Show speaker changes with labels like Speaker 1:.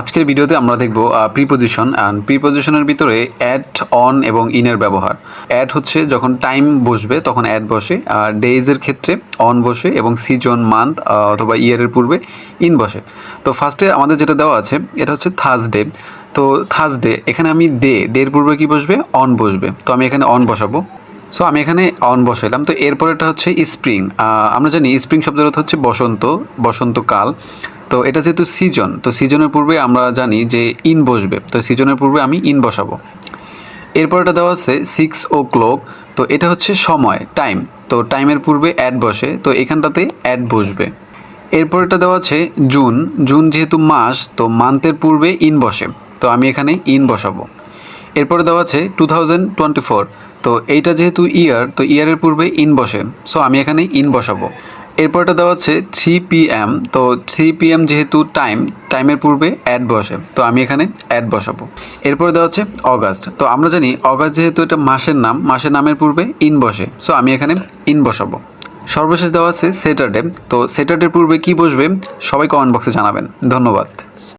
Speaker 1: আজকের ভিডিওতে আমরা দেখব প্রিপোজিশন অ্যান্ড প্রিপোজিশনের ভিতরে অ্যাড অন এবং ইনের ব্যবহার। অ্যাড হচ্ছে যখন টাইম বসবে, তখন অ্যাড বসে, আর ডেইজের ক্ষেত্রে অন বসে এবং সিজন মান্থ অথবা ইয়ারের পূর্বে ইন বসে। তো ফার্স্টে আমাদের যেটা দেওয়া আছে, এটা হচ্ছে থার্সডে তো থার্সডে এখানে আমি ডে ডের পূর্বে কি বসবে? অন বসবে। তো আমি এখানে অন বসাবো। সো আমি এখানে অন বসাইলাম। তো এরপরেটা হচ্ছে স্প্রিং আমরা জানি স্প্রিং শব্দের অর্থ হচ্ছে বসন্ত, বসন্তকাল। তো এটা যেহেতু সিজন তো সিজনের পূর্বে আমরা জানি যে ইন বসবে, তো সিজনের পূর্বে আমি ইন বসাবো। এরপর এটা দেওয়া আছে সিক্স ও ক্লক তো এটা হচ্ছে সময় টাইম তো টাইমের পূর্বে অ্যাড বসে, তো এখানটাতে অ্যাড বসবে। এরপর এটা দেওয়া আছে জুন জুন যেহেতু মাস, তো মান্থের পূর্বে ইন বসে, তো আমি এখানে ইন বসাবো। এরপরে দেওয়া আছে টু থাউজেন্ড টোয়েন্টি ফোর তো এইটা যেহেতু ইয়ার তো ইয়ারের পূর্বে ইন বসে সো আমি এখানে ইন বসাবো। এরপরটা দেওয়া আছে থ্রি পি এম তো থ্রি পি এম যেহেতু টাইম টাইমের পূর্বে অ্যাড বসে, তো আমি এখানে অ্যাড বসাবো। এরপরে দেওয়া হচ্ছে অগাস্ট তো আমরা জানি অগাস্ট যেহেতু এটা মাসের নাম, মাসের নামের পূর্বে ইন বসে সো আমি এখানে ইন বসাবো। সর্বশেষ দেওয়া আছে স্যাটারডে তো স্যাটারডের পূর্বে কি বসবে সবাই কমেন্ট বক্সে জানাবেন। ধন্যবাদ।